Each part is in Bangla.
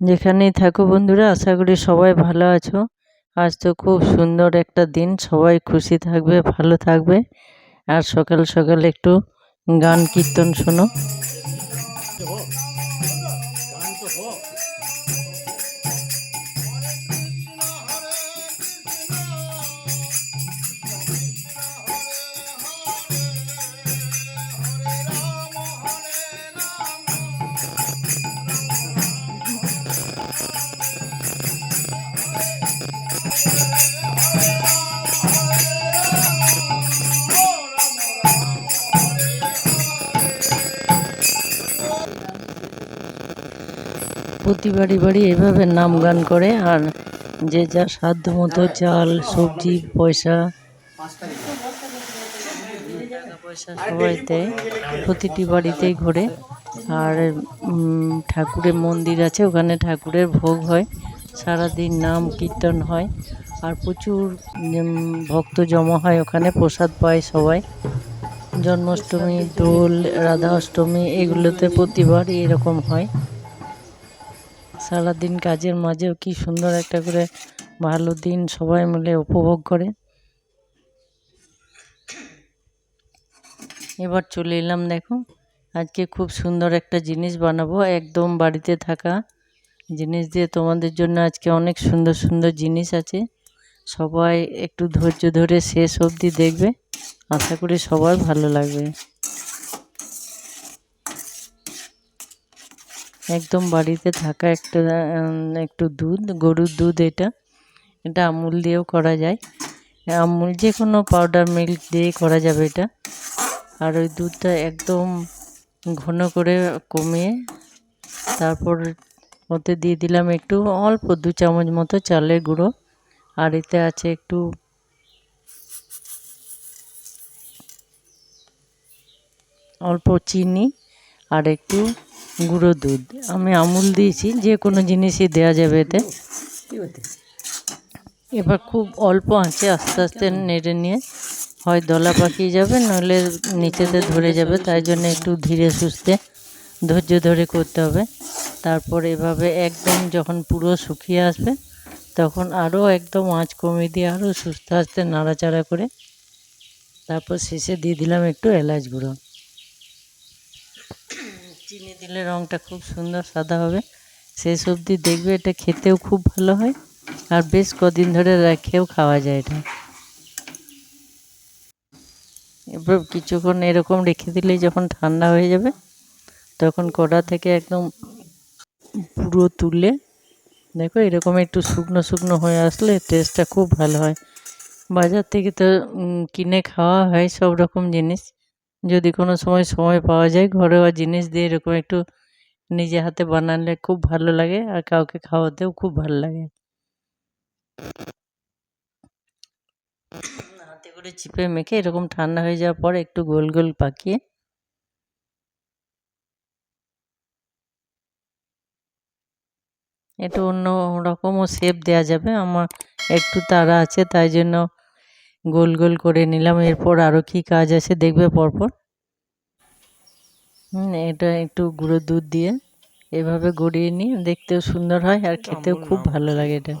যেখানেই থাকো বন্ধুরা, আশা করি সবাই ভালো আছো। আজ তো খুব সুন্দর একটা দিন, সবাই খুশি থাকবে, ভালো থাকবে। আর সকাল সকাল একটু গান কীর্তন শোনো। প্রতি বাড়ি বাড়ি এভাবে নাম গান করে আর যে যা সাধ্য মতো চাল, সবজি, পয়সা পয়সা সবাই দেয় প্রতিটি বাড়িতেই ঘোরে। আর ঠাকুরের মন্দির আছে, ওখানে ঠাকুরের ভোগ হয়, সারাদিন নাম কীর্তন হয় আর প্রচুর ভক্ত জমা হয় ওখানে, প্রসাদ পায় সবাই। জন্মাষ্টমী, দোল রাধা অষ্টমী এগুলোতে প্রতিবার এরকম হয়। সারাদিন কাজের মাঝেও কি সুন্দর একটা করে ভালো দিন সবাই মিলে উপভোগ করে। এবার চলে এলাম দেখো, আজকে খুব সুন্দর একটা জিনিস বানাবো, একদম বাড়িতে থাকা জিনিস দিয়ে। তোমাদের জন্য আজকে অনেক সুন্দর সুন্দর জিনিস আছে, সবাই একটু ধৈর্য ধরে শেষ অবধি দেখবে। আশা করি সবার ভালো লাগবে। একদম বাড়িতে থাকা একটা একটু দুধ, গরুর দুধ এটা। এটা আমুল দিয়েও করা যায়। আমুল যে কোনো পাউডার মিল্ক দিয়ে করা যাবে এটা। আর ওই দুধটা একদম ঘন করে কমিয়ে তারপর ওতে দিয়ে দিলাম একটু অল্প দু চামচ মতো চালের গুঁড়ো। আর এতে আছে একটু অল্প চিনি আর একটু গুঁড়ো দুধ। আমি আমুল দিয়েছি, যে কোনো জিনিসই দেওয়া যাবে এতে। এবার খুব অল্প আঁচে আস্তে আস্তে নেড়ে নিয়ে হয় দলা পাকিয়ে যাবে, নইলে নিচেতে ধরে যাবে, তাই জন্য একটু ধীরে সুস্থে ধৈর্য ধরে করতে হবে। তারপর এভাবে একদম যখন পুরো শুকিয়ে আসবে, তখন আরও একদম আঁচ কমিয়ে দিয়ে আরও সুস্থ আস্তে নাড়াচাড়া করে তারপর শেষে দিয়ে দিলাম একটু এলাচ গুঁড়ো। চিনি দিলে রঙটা খুব সুন্দর সাদা হবে। শেষ অবধি দেখবে এটা খেতেও খুব ভালো হয়। আর বেশ কদিন ধরে রেখেও খাওয়া যায় এটা। এবার কিছুক্ষণ এরকম রেখে দিলেই যখন ঠান্ডা হয়ে যাবে, তখন কড়া থেকে একদম পুরো তুলে, দেখো এরকম একটু শুকনো শুকনো হয়ে আসলে টেস্টটা খুব ভালো হয়। বাজার থেকে তো কিনে খাওয়া হয় সব রকম জিনিস। যদি কোনো সময় সময় পাওয়া যায়, ঘরোয়া জিনিস দিয়ে এরকম একটু নিজে হাতে বানালে খুব ভালো লাগে আর কাউকে খাওয়াতেও খুব ভালো লাগে। হাতে করে চিপে মেখে এরকম ঠান্ডা হয়ে যাওয়ার পর একটু গোল গোল পাকিয়ে একটু অন্য রকমও শেপ দেওয়া যাবে। আমার একটু তাড়া আছে, তাই জন্য গোল গোল করে নিলাম। এরপর আরও কি কাজ আছে দেখবে পরপর। হুম এটা একটু গুঁড়ো দুধ দিয়ে এভাবে গড়িয়ে নিই দেখতেও সুন্দর হয় আর খেতেও খুব ভালো লাগে এটা।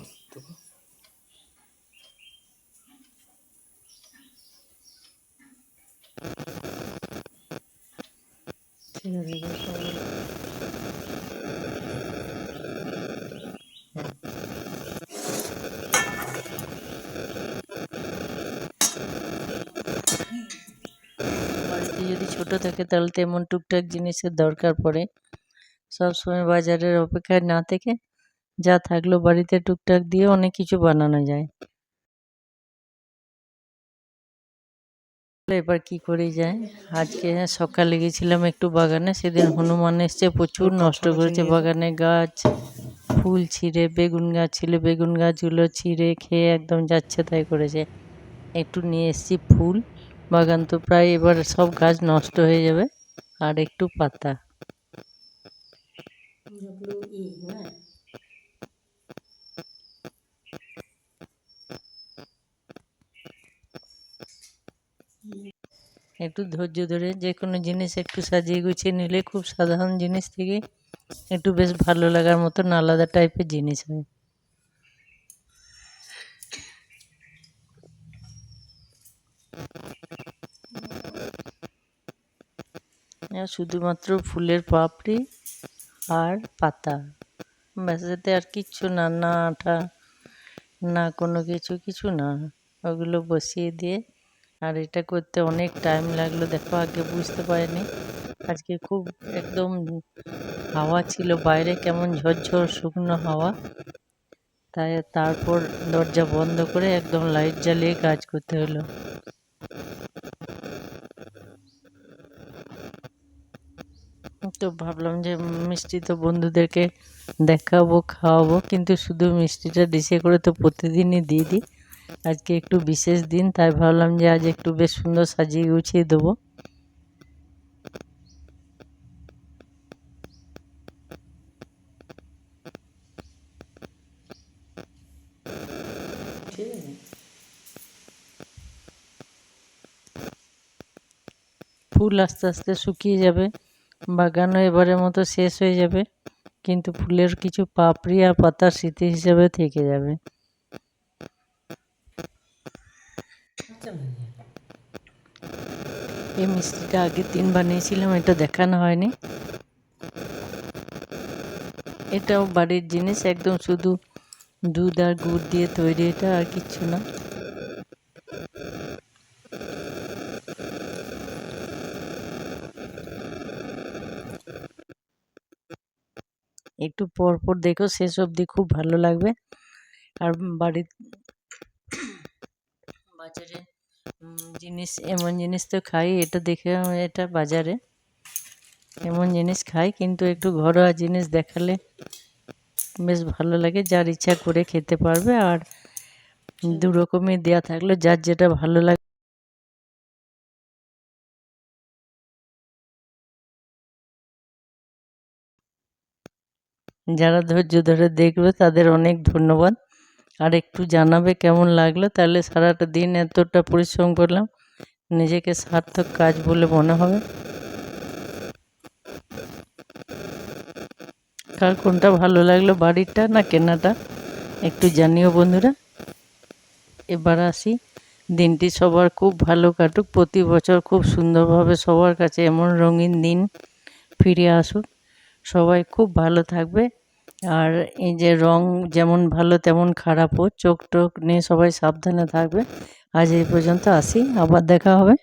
ঠিক আছে এবার সব- বাড়িতে যদি ছোট থাকে তাহলে তেমন টুকটাক জিনিসের দরকার পড়ে। সব সময় বাজারের অপেক্ষায় না থেকে যা থাকল বাড়িতে টুকটাক দিয়ে অনেক কিছু বানানো যায়। এবার কি করে যায়? আজকে সকালে গেছিলাম একটু বাগানে, সেদিন হনুমান এসছে প্রচুর নষ্ট করেছে বাগানে গাছ, ফুল ছিঁড়ে, বেগুন গাছ ছিল, বেগুন গাছগুলো ছিঁড়ে খেয়ে একদম যাচ্ছে তাই করেছে। একটু নিয়ে এসেছি ফুল। বাগান তো প্রায় এবার সব গাছ নষ্ট হয়ে যাবে, আর একটু পাতা। একটু ধৈর্য ধরে যে কোনো জিনিস একটু সাজিয়ে গুছিয়ে নিলে খুব সাধারণ জিনিস থেকে একটু বেশ ভালো লাগার মতন আলাদা টাইপের জিনিস হয়। শুধুমাত্র ফুলের পাপড়ি আর পাতা। ব্যাস আর কিচ্ছু না না আঠা না কোনো কিছু কিছু না। ওগুলো বসিয়ে দিয়ে, আর এটা করতে অনেক টাইম লাগল, দেখো আগে বুঝতে পারিনি। আজকে খুব একদম হাওয়া ছিল, বাইরে কেমন ঝরঝর শুকনো হাওয়া। তাই তারপর দরজা বন্ধ করে একদম লাইট জ্বালিয়ে কাজ করতে হলো। তো ভাবলাম যে মিষ্টি তো বন্ধুদেরকে দেখাবো, খাওয়াবো, কিন্তু শুধু মিষ্টিটা ডিশে করে তো প্রতিদিনই দিয়ে দিই। আজকে একটু বিশেষ দিন, তাই ভাবলাম যে আজ একটু বেশ সুন্দর সাজিয়ে গুছিয়ে দেবো। ফুল আস্তে আস্তে শুকিয়ে যাবে। বাগানও এবারের মতো শেষ হয়ে যাবে, কিন্তু ফুলের কিছু পাপড়ি আর পাতার স্মৃতি হিসেবে থেকে যাবে। এই মিষ্টিটা আগে তিন বানিয়েছিলাম, এটা দেখানো হয়নি। এটাও বাড়ির জিনিস, একদম শুধু দুধ আর গুড় দিয়ে তৈরি, এটা আর কিচ্ছু না। একটু পর পর দেখো, শেষ অবধি খুব ভালো লাগবে। আর বাড়ির বাজারে জিনিস, এমন জিনিস তো খাই, এটা দেখে এটা বাজারে। এমন জিনিস খাই, কিন্তু একটু ঘরোয়া জিনিস দেখালে বেশ ভালো লাগে, যার ইচ্ছা করে খেতে পারবে। আর দু দেওয়া থাকলে, যার যেটা ভালো লাগে। যারা ধৈর্য ধরে দেখবে তাদের অনেক ধন্যবাদ। আর একটু জানাবে কেমন লাগল? তাহলে সারাটা দিন এতটা পরিশ্রম করলাম, নিজেকে সার্থক কাজ বলে মনে হবে। কার কোনটা ভালো লাগল, বাড়িটা না কেনাটা? একটু জানিও বন্ধুরা। এবার আসি। দিনটি সবার খুব ভালো কাটুক, প্রতি বছর খুব সুন্দরভাবে সবার কাছে এমন রঙিন দিন ফিরে আসুক। সবাই খুব ভালো থাকবে। আর এই যে রং যেমন ভালো তেমন খারাপও চোখ টোক নিয়ে সবাই সাবধানে থাকবে। আজ এই পর্যন্ত আসি, আবার দেখা হবে।